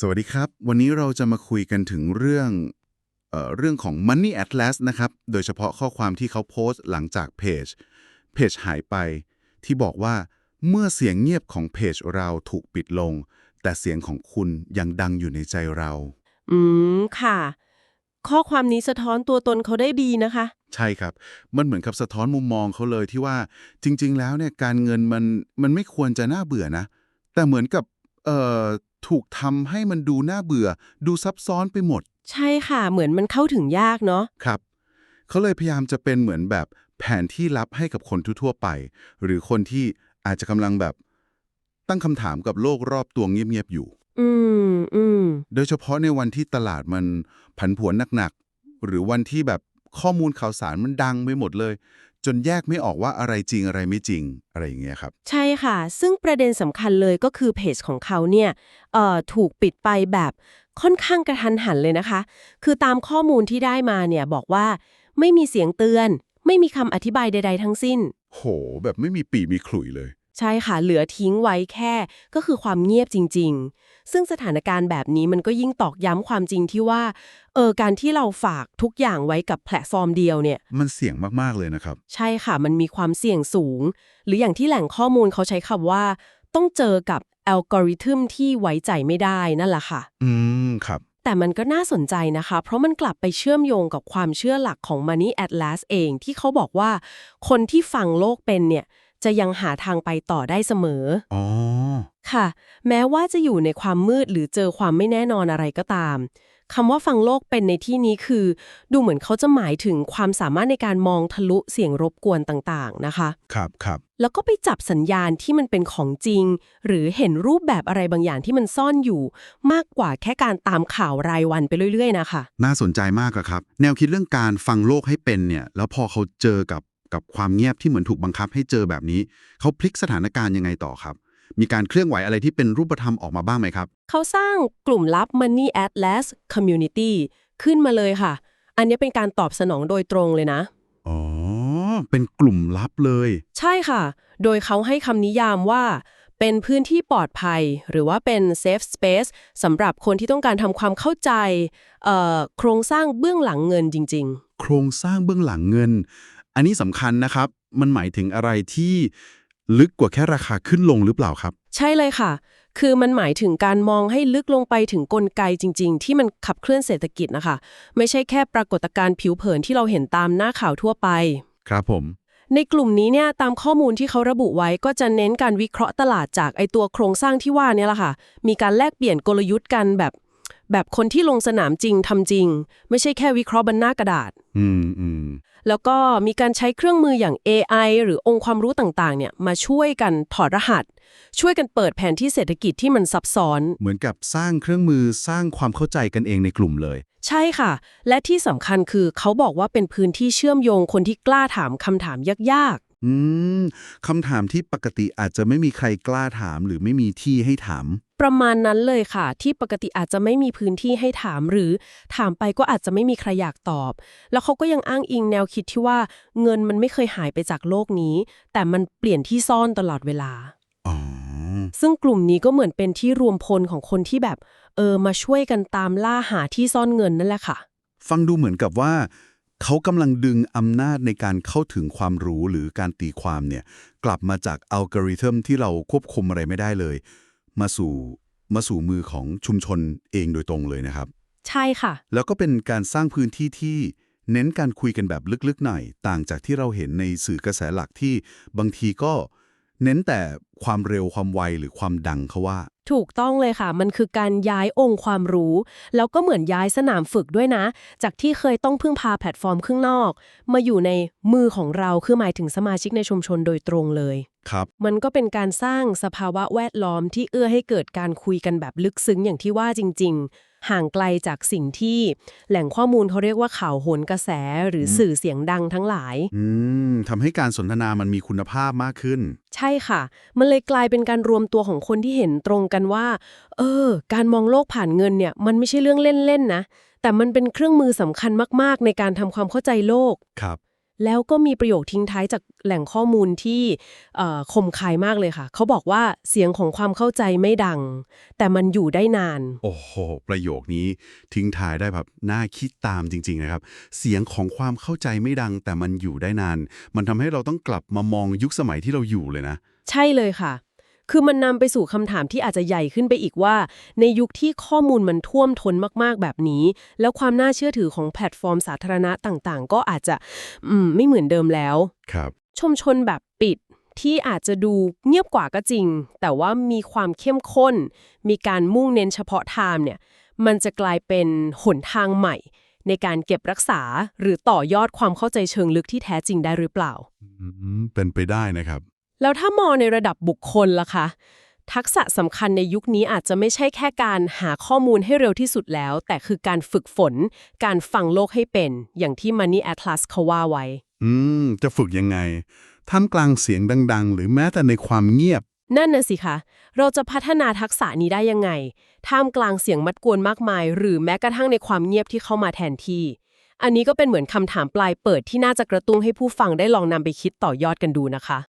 สวัสดีครับ วันนี้เราจะมาคุยกันถึงเรื่องเอ่อเรื่องของ Money Atlas นะครับ โดยเฉพาะข้อความที่เขาโพสต์หลังจากเพจ เพจหายไป ที่บอกว่าเมื่อเสียงเงียบของเพจเราถูกปิดลง แต่เสียงของคุณยังดังอยู่ในใจเรา อืม ค่ะ ข้อความนี้สะท้อนตัวตนเขาได้ดีนะคะ ใช่ครับ มันเหมือนกับสะท้อนมุมมองเขาเลยที่ว่าจริง ๆ แล้วเนี่ยการเงินมันมันไม่ควรจะน่าเบื่อนะ แต่เหมือนกับเอ่อ ถูกทำให้มันดูน่าเบื่อ ดูซับซ้อนไปหมด ใช่ค่ะ เหมือนมันเข้าถึงยากเนาะ ครับ เขาเลยพยายามจะเป็นเหมือนแบบแผนที่ลับให้กับคนทั่วๆไป หรือคนที่อาจจะกำลังแบบตั้งคำถามกับโลกรอบตัวเงียบๆอยู่ อืมอืมโดยเฉพาะในวันที่ตลาดมันผันผวนหนักๆ หรือวันที่แบบข้อมูลข่าวสารมันดังไปหมดเลย จนแยกไม่ออกว่าอะไรจริงอะไรไม่จริงอะไรอย่างเงี้ยครับ ใช่ค่ะ ซึ่งประเด็นสำคัญเลยก็คือเพจของเขาเนี่ยเอ่อถูกปิดไปแบบค่อนข้างกระทันหันเลยนะคะ คือตามข้อมูลที่ได้มาเนี่ยบอกว่าไม่มีเสียงเตือน ไม่มีคำอธิบายใด ๆ ทั้งสิ้น โห แบบไม่มีปีมีขลุ่ยเลย ใช่ค่ะ เหลือทิ้งไว้แค่ก็คือความเงียบจริง ๆ ซึ่งสถานการณ์แบบนี้มันก็ยิ่งตอกย้ำความจริงที่ว่า เออ การที่เราฝากทุกอย่างไว้กับแพลตฟอร์มเดียวเนี่ย มันเสี่ยงมาก ๆ เลยนะครับ ใช่ค่ะ มันมีความเสี่ยงสูง หรืออย่างที่แหล่งข้อมูลเขาใช้คำว่า ต้องเจอกับอัลกอริทึมที่ไว้ใจไม่ได้นั่นแหละค่ะ อืม ครับ แต่มันก็น่าสนใจนะคะ เพราะมันกลับไปเชื่อมโยงกับความเชื่อหลักของ Money Atlas เองที่เขาบอกว่า คนที่ฟังโลกเป็นเนี่ย จะยังหาทางไปต่อได้เสมออ๋อค่ะ แม้ว่าจะอยู่ในความมืดหรือเจอความไม่แน่นอนอะไรก็ตามคำว่าฟังโลกเป็นในที่นี้คือ ดูเหมือนเขาจะหมายถึงความสามารถในการมองทะลุเสียงรบกวนต่างๆนะคะ ครับครับแล้วก็ไปจับสัญญาณที่มันเป็นของจริง หรือเห็นรูปแบบอะไรบางอย่างที่มันซ่อนอยู่ มากกว่าแค่การตามข่าวรายวันไปเรื่อย ๆ นะคะ น่าสนใจมากอะครับ แนวคิดเรื่องการฟังโลกให้เป็นเนี่ย แล้วพอเขาเจอกับ กับความเงียบที่เหมือนถูกบังคับให้เจอแบบนี้ เขาพลิกสถานการณ์ยังไงต่อครับ มีการเคลื่อนไหวอะไรที่เป็นรูปธรรมออกมาบ้างไหมครับ เขาสร้างกลุ่มลับ Money Atlas Community ขึ้นมาเลยค่ะ อันนี้เป็นการตอบสนองโดยตรงเลยนะ อ๋อ เป็นกลุ่มลับเลย ใช่ค่ะ โดยเขาให้คำนิยามว่าเป็นพื้นที่ปลอดภัย หรือว่าเป็น safe space สำหรับคนที่ต้องการทำความเข้าใจเอ่อโครงสร้างเบื้องหลังเงินจริงโครงสร้างเบื้องหลังเงิน อันนี้สำคัญนะครับ มันหมายถึงอะไรที่ลึกกว่าแค่ราคาขึ้นลงหรือเปล่าครับๆใช่เลยค่ะ คือมันหมายถึงการมองให้ลึกลงไปถึงกลไกจริง ๆ ที่มันขับเคลื่อนเศรษฐกิจนะคะ ไม่ใช่แค่ปรากฏการณ์ผิวเผินที่เราเห็นตามหน้าข่าวทั่วไป ครับผม ในกลุ่มนี้เนี่ยตามข้อมูลที่เขาระบุไว้ก็จะเน้นการวิเคราะห์ตลาดจากไอตัวโครงสร้างที่ว่าเนี่ยแหละค่ะ มีการแลกเปลี่ยนกลยุทธ์กันแบบ แบบคนที่ลงสนามจริงทำจริง ไม่ใช่แค่วิเคราะห์บนหน้ากระดาษ อืมอืมแล้วก็มีการใช้เครื่องมืออย่าง AI หรือองค์ความรู้ต่างๆ เนี่ยมาช่วยกันถอดรหัส ช่วยกันเปิดแผนที่เศรษฐกิจที่มันซับซ้อน เหมือนกับสร้างเครื่องมือสร้างความเข้าใจกันเองในกลุ่มเลย ใช่ค่ะ และที่สำคัญคือเขาบอกว่าเป็นพื้นที่เชื่อมโยงคนที่กล้าถามคำถามยากอืมคำถามที่ปกติอาจจะไม่มีใครกล้าถามหรือไม่มีที่ให้ถามๆ ประมาณนั้นเลยค่ะ ที่ปกติอาจจะไม่มีพื้นที่ให้ถามหรือถามไปก็อาจจะไม่มีใครอยากตอบ แล้วเขาก็ยังอ้างอิงแนวคิดที่ว่าเงินมันไม่เคยหายไปจากโลกนี้ แต่มันเปลี่ยนที่ซ่อนตลอดเวลาอ๋อซึ่งกลุ่มนี้ก็เหมือนเป็นที่รวมพลของคนที่แบบเออมาช่วยกันตามล่าหาที่ซ่อนเงินนั่นแหละค่ะ ฟังดูเหมือนกับว่าเขากำลังดึงอำนาจในการเข้าถึงความรู้หรือการตีความเนี่ย กลับมาจากอัลกอริทึมที่เราควบคุมอะไรไม่ได้เลย มาสู่มาสู่มือของชุมชนเองโดยตรงเลยนะครับ ใช่ค่ะ แล้วก็เป็นการสร้างพื้นที่ที่เน้นการคุยกันแบบลึกๆหน่อย ต่างจากที่เราเห็นในสื่อกระแสหลักที่บางทีก็ เน้นแต่ความเร็วความไวหรือความดังเขาว่า ถูกต้องเลยค่ะ มันคือการย้ายองค์ความรู้ แล้วก็เหมือนย้ายสนามฝึกด้วยนะ จากที่เคยต้องพึ่งพาแพลตฟอร์มข้างนอก มาอยู่ในมือของเราคือหมายถึงสมาชิกในชุมชนโดยตรงเลย ครับ มันก็เป็นการสร้างสภาวะแวดล้อมที่เอื้อให้เกิดการคุยกันแบบลึกซึ้งอย่างที่ว่าจริง ๆ ห่างไกลจากสิ่งที่แหล่งข้อมูลเขาเรียกว่าข่าวโหนกระแสหรือสื่อเสียงดังทั้งหลาย อืมทำให้การสนทนามันมีคุณภาพมากขึ้น ใช่ค่ะ มันเลยกลายเป็นการรวมตัวของคนที่เห็นตรงกันว่า เออ การมองโลกผ่านเงินเนี่ย มันไม่ใช่เรื่องเล่นๆนะ แต่มันเป็นเครื่องมือสำคัญมากๆ ในการทำความเข้าใจโลก ครับ แล้วก็มีประโยคทิ้งท้ายจากแหล่งข้อมูลที่เอ่อคมคายมากเลยค่ะ เขาบอกว่าเสียงของความเข้าใจไม่ดัง แต่มันอยู่ได้นาน โอ้โห ประโยคนี้ทิ้งท้ายได้แบบน่าคิดตามจริง ๆ นะครับ เสียงของความเข้าใจไม่ดัง แต่มันอยู่ได้นาน มันทำให้เราต้องกลับมามองยุคสมัยที่เราอยู่เลยนะ ใช่เลยค่ะ คือมันนำไปสู่คำถามที่อาจจะใหญ่ขึ้นไปอีกว่า ในยุคที่ข้อมูลมันท่วมท้นมากๆแบบนี้ แล้วความน่าเชื่อถือของแพลตฟอร์มสาธารณะต่างๆ ก็อาจจะอืมไม่เหมือนเดิมแล้วครับชุมชนแบบปิดที่อาจจะดูเงียบกว่าก็จริง แต่ว่ามีความเข้มข้น มีการมุ่งเน้นเฉพาะทางเนี่ย มันจะกลายเป็นหนทางใหม่ ในการเก็บรักษาหรือต่อยอดความเข้าใจเชิงลึกที่แท้จริงได้หรือเปล่าอืมเป็นไปได้นะครับ แล้วถ้ามองในระดับบุคคลล่ะคะ ทักษะสำคัญในยุคนี้อาจจะไม่ใช่แค่การหาข้อมูลให้เร็วที่สุดแล้ว แต่คือการฝึกฝน การฟังโลกให้เป็น อย่างที่ Money Atlas เขาว่าไว้ อืม จะฝึกยังไงท่ามกลางเสียงดัง ๆ หรือแม้แต่ในความเงียบ นั่นน่ะสิคะ เราจะพัฒนาทักษะนี้ได้ยังไง ท่ามกลางเสียงมัดกวนมากมาย หรือแม้กระทั่งในความเงียบที่เข้ามาแทนที่ อันนี้ก็เป็นเหมือนคำถามปลายเปิดที่น่าจะกระตุ้นให้ผู้ฟังได้ลองนำไปคิดต่อยอดกันดูนะคะ